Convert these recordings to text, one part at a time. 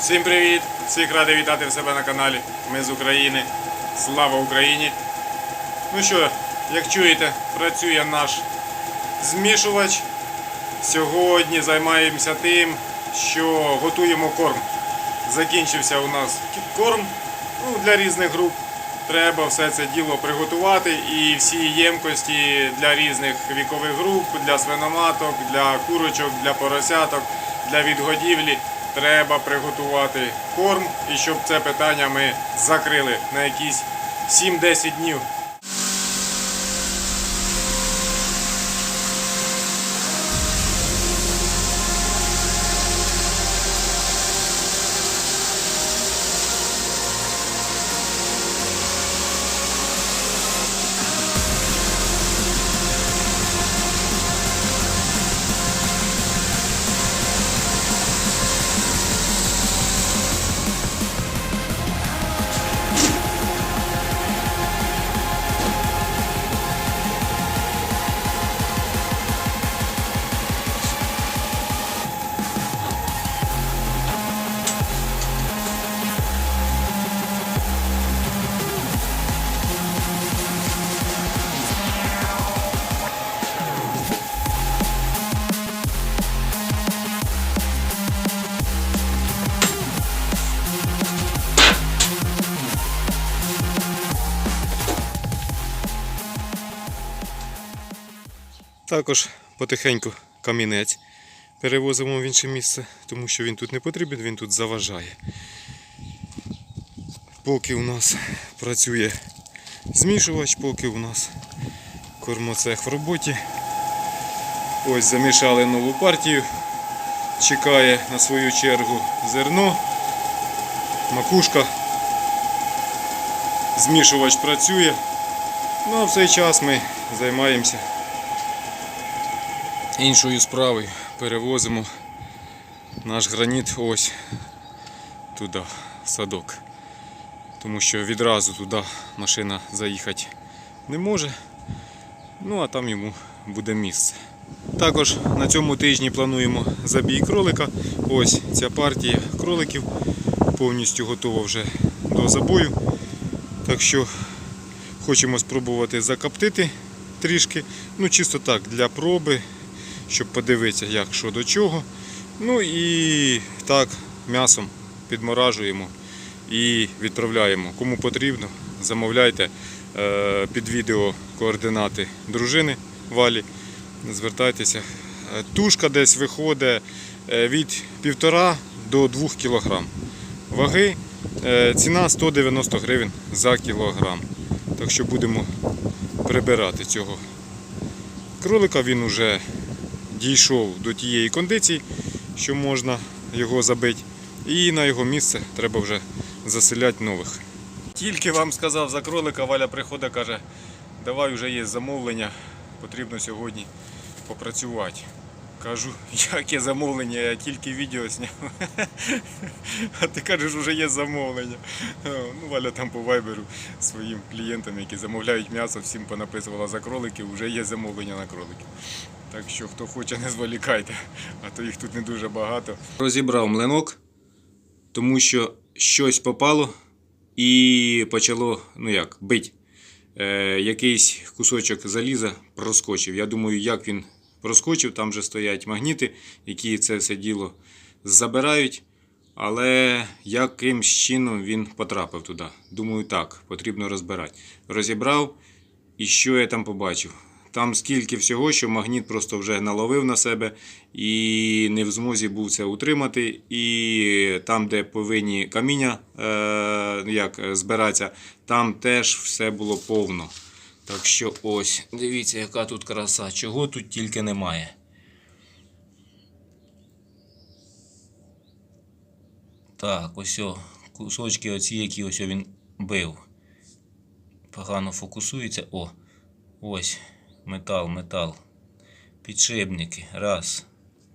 Всім привіт! Всіх радий вітати в себе на каналі. Ми з України. Слава Україні! Ну що, як чуєте, працює наш змішувач. Сьогодні займаємося тим, що готуємо корм. Закінчився у нас корм ну, для різних груп. Треба все це діло приготувати і всі ємкості для різних вікових груп, для свиноматок, для курочок, для поросяток, для відгодівлі. Треба приготувати корм і щоб це питання ми закрили на якісь 7-10 днів. Також потихеньку камінець перевозимо в інше місце, тому що він тут не потрібен, він тут заважає. Поки у нас працює змішувач, поки у нас кормоцех в роботі. Ось замішали нову партію. Чекає на свою чергу зерно, макушка. Змішувач працює. Ну а в цей час ми займаємося іншою справою. Перевозимо наш граніт ось туди, в садок. Тому що відразу туди машина заїхати не може. Ну а там йому буде місце. Також на цьому тижні плануємо забій кролика. Ось ця партія кроликів повністю готова вже до забою. Так що хочемо спробувати закоптити трішки. Ну, чисто так, для проби, щоб подивитися, як що до чого. Ну і так, м'ясом підморажуємо і відправляємо. Кому потрібно, замовляйте е, під відео координати дружини Валі. Звертайтеся. Е, Тушка десь виходить е, від 1,5 до 2 кг. Ваги ціна 190 гривень за кілограм. Так що будемо прибирати цього кролика. Він вже дійшов до тієї кондиції, що можна його забити. І на його місце треба вже заселяти нових. Тільки вам сказав за кролика, Валя приходить, каже, давай вже є замовлення, потрібно сьогодні попрацювати. Кажу, яке замовлення, я тільки відео зняв. А ти кажеш, вже є замовлення. Ну, Валя там по вайберу своїм клієнтам, які замовляють м'ясо, всім понаписувала за кроликів, вже є замовлення на кроликів. Так що хто хоче, не зволікайте, а то їх тут не дуже багато. Розібрав млинок, тому що щось попало і почало, ну як, бить. Е, якийсь кусочок заліза проскочив. Я думаю, як він проскочив, там вже стоять магніти, які це все діло забирають. Але якимсь чином він потрапив туди. Думаю, так, потрібно розбирати. Розібрав, і що я там побачив? Там скільки всього, що магніт просто вже наловив на себе і не в змозі був це утримати. І там, де повинні каміння е, як, збиратися, там теж все було повно. Так що ось, дивіться, яка тут краса, чого тут тільки немає. Так, ось о, кусочки оці, які ось о він бив. Погано фокусується. О, ось метал, метал. Підшипники. Раз,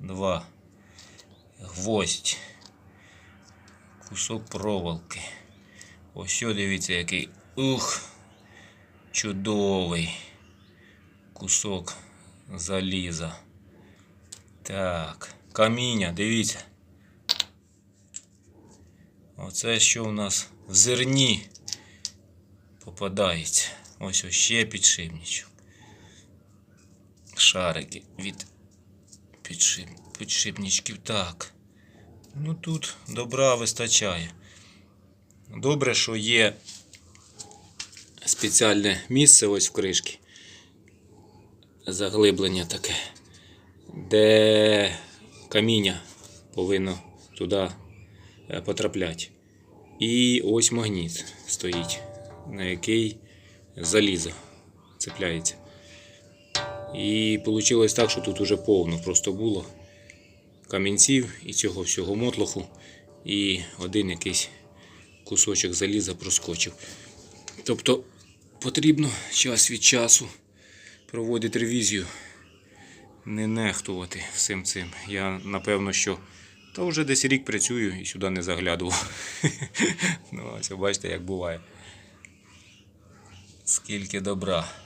два. Гвоздь. Кусок проволоки. Ось що дивіться, який. Ух! Чудовий кусок заліза. Так, каміння, дивіться. Оце що у нас в зерні попадається. Ось ось ще підшипничок. Шарики від підшип... підшипничків. Так. Ну тут добра вистачає. Добре, що є спеціальне місце ось в кришці. Заглиблення таке, де каміння повинно туди е, потрапляти. І ось магніт стоїть, на який залізо цепляється. І вийшло так, що тут уже повно просто було камінців і цього всього мотлоху, і один якийсь кусочок заліза проскочив. Тобто потрібно час від часу проводити ревізію, не нехтувати всім цим. Я напевно, що та вже десь рік працюю і сюди не заглядував. ну, ось бачите, як буває. Скільки добра.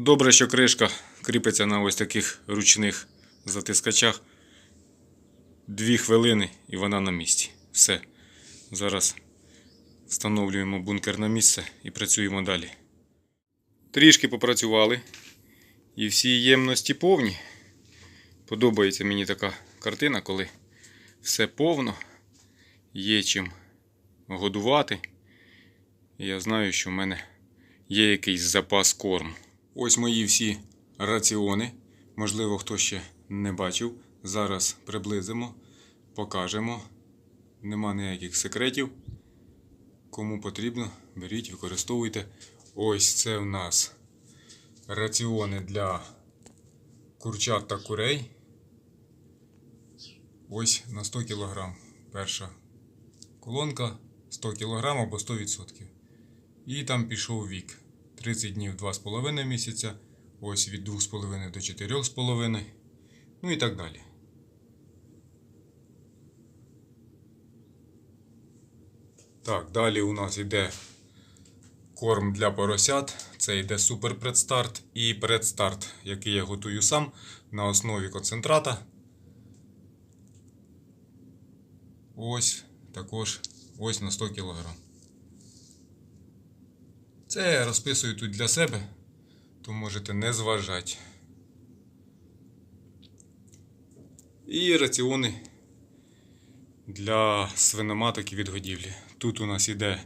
Добре, що кришка кріпиться на ось таких ручних затискачах. Дві хвилини і вона на місці. Все. Зараз встановлюємо бункер на місце і працюємо далі. Трішки попрацювали. І всі ємності повні. Подобається мені така картина, коли все повно, є чим годувати. Я знаю, що в мене є якийсь запас корму. Ось мої всі раціони. Можливо, хто ще не бачив. Зараз приблизимо, покажемо. Нема ніяких секретів. Кому потрібно, беріть, використовуйте. Ось це в нас раціони для курчат та курей. Ось на 100 кг. Перша колонка 100 кг або 100%. І там пішов вік. 30 днів 2,5 місяця. Ось від 2,5 до 4,5. Ну і так далі. Так, далі у нас йде корм для поросят. Це йде супер предстарт і предстарт, який я готую сам на основі концентрата. Ось також ось на 100 кг. Це я розписую тут для себе, то можете не зважати. І раціони для свиноматок і відгодівлі. Тут у нас іде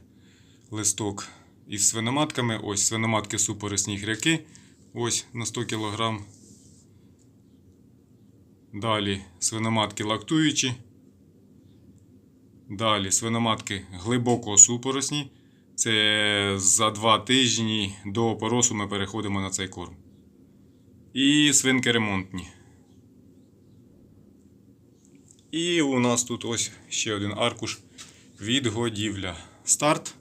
листок із свиноматками. Ось свиноматки супорисні гряки. Ось на 100 кг. Далі свиноматки лактуючі. Далі свиноматки глибоко супоросні. Це за 2 тижні до поросу ми переходимо на цей корм. І свинки ремонтні. І у нас тут ось ще один аркуш відгодівля. Старт.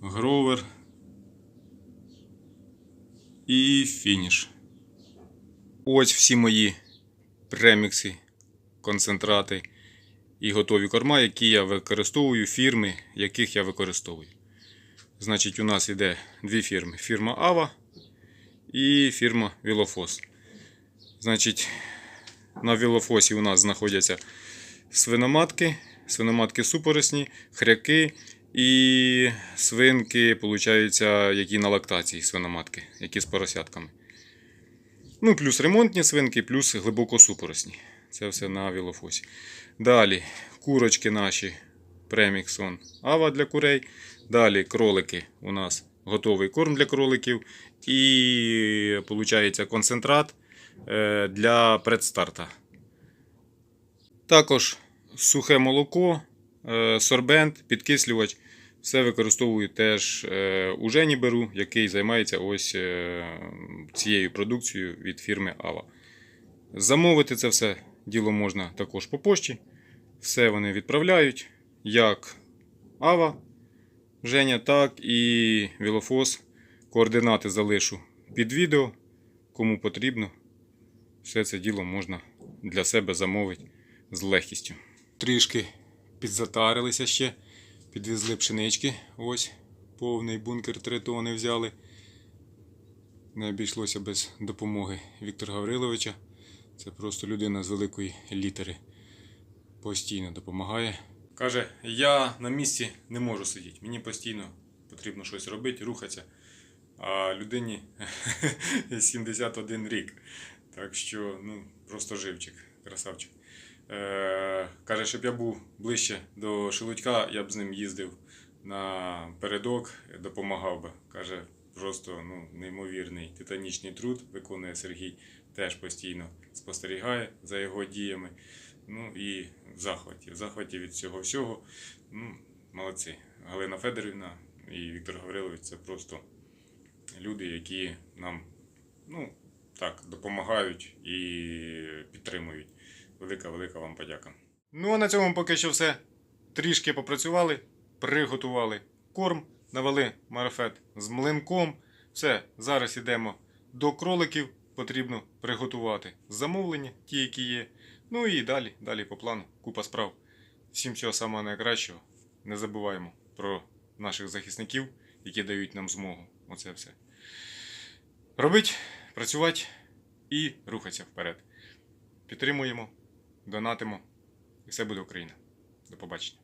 Гровер. І фініш. Ось всі мої премікси, концентрати і готові корма, які я використовую, фірми, яких я використовую. Значить, у нас іде дві фірми: фірма Ава і фірма Вілофос. Значить, на Вілофосі у нас знаходяться свиноматки, свиноматки супоросні, хряки і свинки, получаються, які на лактації свиноматки, які з поросятками. Ну, плюс ремонтні свинки, плюс глибоко супоросні. Це все на Вілофосі. Далі курочки наші преміксон Ава для курей. Далі кролики у нас готовий корм для кроликів. І виходить концентрат е, для предстарта. Також сухе молоко, е, сорбент, підкислювач. Все використовую теж е, у Жені беру, який займається ось цією продукцією від фірми Ава. Замовити це все діло можна також по пошті. Все вони відправляють, як Ава Женя, так і Вілофос. Координати залишу під відео. Кому потрібно, все це діло можна для себе замовити з легкістю. Трішки підзатарилися ще, підвезли пшенички. Ось повний бункер 3 тони взяли. Не обійшлося без допомоги Віктора Гавриловича. Це просто людина з великої літери. постійно допомагає. Каже, я на місці не можу сидіти. Мені постійно потрібно щось робити, рухатися. А людині 71 рік. Так що, ну, просто живчик, красавчик. Е, каже, щоб я був ближче до Шелудька, я б з ним їздив на передок, допомагав би. Каже, просто ну, неймовірний титанічний труд виконує Сергій, теж постійно спостерігає за його діями. Ну і в захваті. В захваті від цього всього. Ну, молодці. Галина Федорівна і Віктор Гаврилович це просто люди, які нам ну, так, допомагають і підтримують. Велика, велика вам подяка. Ну а на цьому поки що все. Трішки попрацювали, приготували корм, навели марафет з млинком. Все, зараз йдемо до кроликів. Потрібно приготувати замовлення, ті, які є. Ну і далі, далі по плану, купа справ. Всім всього самого найкращого. Не забуваємо про наших захисників, які дають нам змогу. Оце все. Робить, працювати і рухатися вперед. Підтримуємо, донатимо, і все буде Україна. До побачення.